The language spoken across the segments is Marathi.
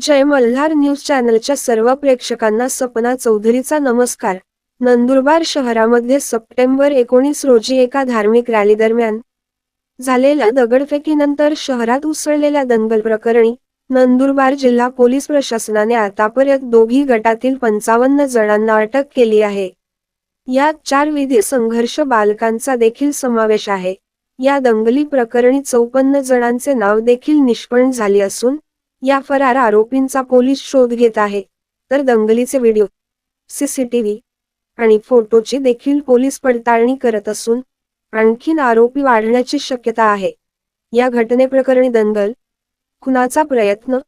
जय मल्हार न्यूज चॅनलच्या सर्व प्रेक्षकांना सपना चौधरीचा नमस्कार. नंदुरबार शहरामध्ये सप्टेंबर एकोणीस रोजी एका धार्मिक रॅली दरम्यान झालेल्या दगडफेकीनंतर शहरात उसळलेल्या दंगल प्रकरणी नंदुरबार जिल्हा पोलीस प्रशासनाने आतापर्यंत दोघी गटातील पंचावन्न जणांना अटक केली आहे. यात चार विधी संघर्ष बालकांचा देखील समावेश आहे. या दंगली प्रकरणी चौपन्न जणांचे नाव देखील निष्पन्न झाली असून या फरार आरोपींचा पोलीस शोध घेत आहे. तर दंगलीचे व्हिडिओ सीसीटीव्ही आणि फोटोची देखील पोलीस पडताळणी करत असून आणखीन आरोपी वाढण्याची शक्यता आहे. या घटनेप्रकरणी दंगल खुनाचा प्रयत्न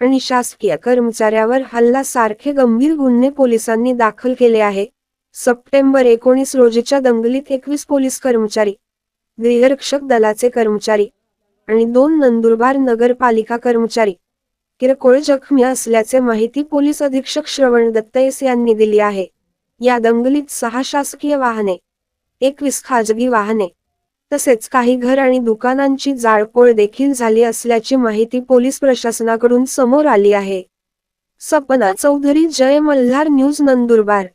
आणि शासकीय कर्मचाऱ्यावर हल्ला सारखे गंभीर गुन्हे पोलिसांनी दाखल केले आहे. सप्टेंबर एकोणीस रोजीच्या दंगलीत एकवीस पोलीस कर्मचारी गृहरक्षक दलाचे कर्मचारी आणि दोन नंदुरबार नगरपालिका कर्मचारी. किरकोळ जखमी असल्याचे माहिती पोलीस अधीक्षक श्रवण दत्तयस यांनी दिली आहे. या दंगलीत सहा शासकीय वाहने एकवीस खाजगी वाहने तसेच काही घर आणि दुकानांची जाळपोळ देखील झाली असल्याची माहिती पोलीस प्रशासनाकडून समोर आली आहे. सपना चौधरी जय मल्हार न्यूज नंदुरबार.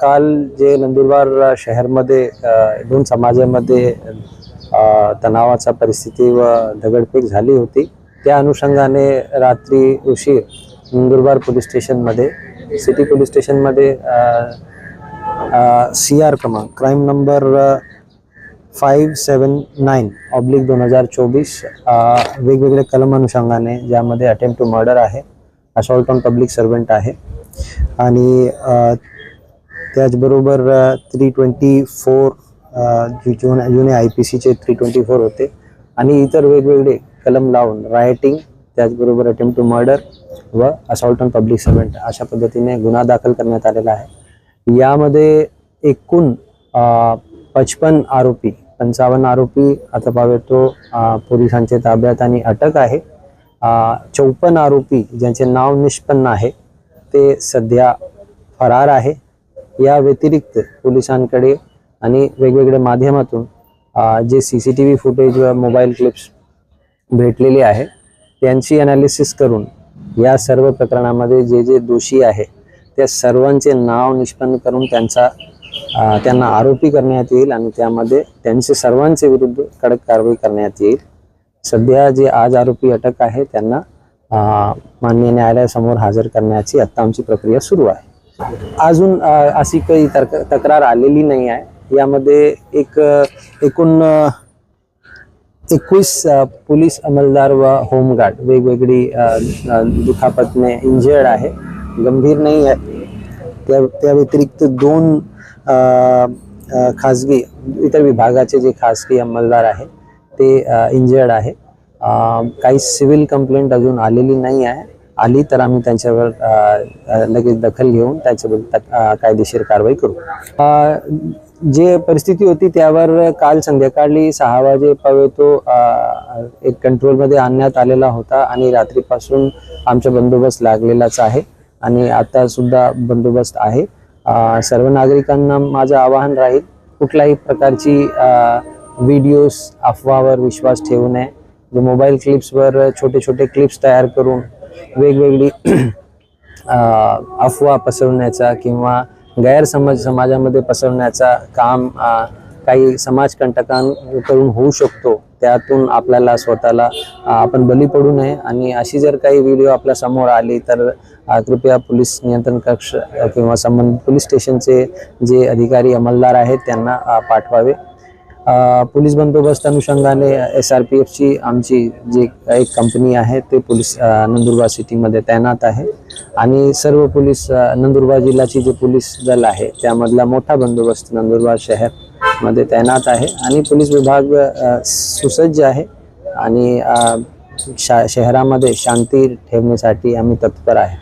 काल जे नंदुरबार शहरमध्ये दोन समाजामध्ये तणावाचा परिस्थिती व दगडफेक झाली होती. त्या अनुषंगाने रात्री उशीर नंदुरबार पोलीस स्टेशनमध्ये सिटी पोलीस स्टेशनमध्ये सी आर क्रमांक crime number five seven nine oblique दोन हजार चोवीस वेगवेगळे कलम अनुषंगाने ज्यामध्ये अटेम्प्ट टू मर्डर आहे असॉल्ट ऑन पब्लिक सर्वंट आहे. आणि त्याचबरोबर थ्री ट्वेंटी फोर जुने जुने आय पी सीचे थ्री ट्वेंटी फोर होते. आणि इतर वेगवेगळे कलम लावून रायटिंग त्याचबरोबर अटेम्प्ट टू मर्डर व असॉल्ट ऑन पब्लिक सर्वंट अशा पद्धतीने गुन्हा दाखल करण्यात आलेला आहे. यामध्ये एकूण पचपन आरोपी पंचावन्न आरोपी आता पाहतो तो पोलिसांच्या ताब्यात आणि अटक आहे. चौपन्न आरोपी ज्यांचे नाव निष्पन्न आहे ते सध्या फरार आहे. या व्यतिरिक्त पोलिसांकडे आणि वेगवेगळ्या माध्यमातून जे C C T V footage व मोबाईल क्लिप्स भेटलेले आहे त्यांची अनालिसिस करून या सर्व प्रकरणामध्ये जे जे दोषी आहे त्या सर्वांचे नाव निष्पन्न करून त्यांचा त्यांना आरोपी करण्यात येईल आणि त्यामध्ये त्यांचे सर्वांचे विरुद्ध कडक कारवाई करण्यात येईल. सध्या जे आज आरोपी अटक आहे त्यांना मान्य न्यायालयासमोर हजर करण्याची आत्ता आमची प्रक्रिया सुरू आहे. अजून अशी काही तक्रार आलेली नाही आहे. यामध्ये एक एकूण एकवीस पोलीस अंमलदार व होमगार्ड वेगवेगळी दुखापतने इंजर्ड आहे. गंभीर नाही आहे. त्या त्या व्यतिरिक्त दोन खाजगी इतर विभागाचे जे खाजगी अंमलदार आहे ते इंजर्ड आहे. काही सिव्हिल कंप्लेंट अजून आलेली नाही आहे. आली तर आम्ही त्यांच्यावर लगेच दखल घेऊन त्याच्याबद्दल कायदेशीर कारवाई करू. जे परिस्थिती होती त्यावर काल संध्याकाळी सहा वाजेपावे तो एक कंट्रोलमध्ये आणण्यात आलेला होता आणि रात्रीपासून आमचा बंदोबस्त लागलेलाच आहे आणि आता सुद्धा बंदोबस्त आहे. सर्व नागरिकांना माझं आवाहन राहील कुठल्याही प्रकारची व्हिडिओज अफवावर विश्वास ठेवू नये. जे मोबाईल क्लिप्सवर छोटे छोटे क्लिप्स तयार करून वेगवेगळी अफवा पसरवण्याचा किंवा गैरसमज समाजामध्ये पसरवण्याचा काम काही काही समाजकंटकांकडून होऊ शकतो त्यातून आपल्याला स्वतःला आपण बली पडू नये. आणि अशी जर काही व्हिडिओ आपल्यासमोर आली तर कृपया पोलीस नियंत्रण कक्ष किंवा संबंध पोलीस स्टेशनचे जे अधिकारी अंमलदार आहेत त्यांना पाठवावे. पोलीस बंदोबस्त अनुषंगाने एस आर पी एफची आमची जी एक कंपनी आहे ते पोलीस नंदुरबार सिटीमध्ये तैनात आहे. आणि सर्व पोलीस नंदुरबार जिल्ह्याची जे पोलीस दल आहे त्यामधला मोठा बंदोबस्त नंदुरबार शहरमध्ये तैनात आहे. आणि पोलीस विभाग सुसज्ज आहे आणि शा शहरामध्ये शांती ठेवण्यासाठी आम्ही तत्पर आहे.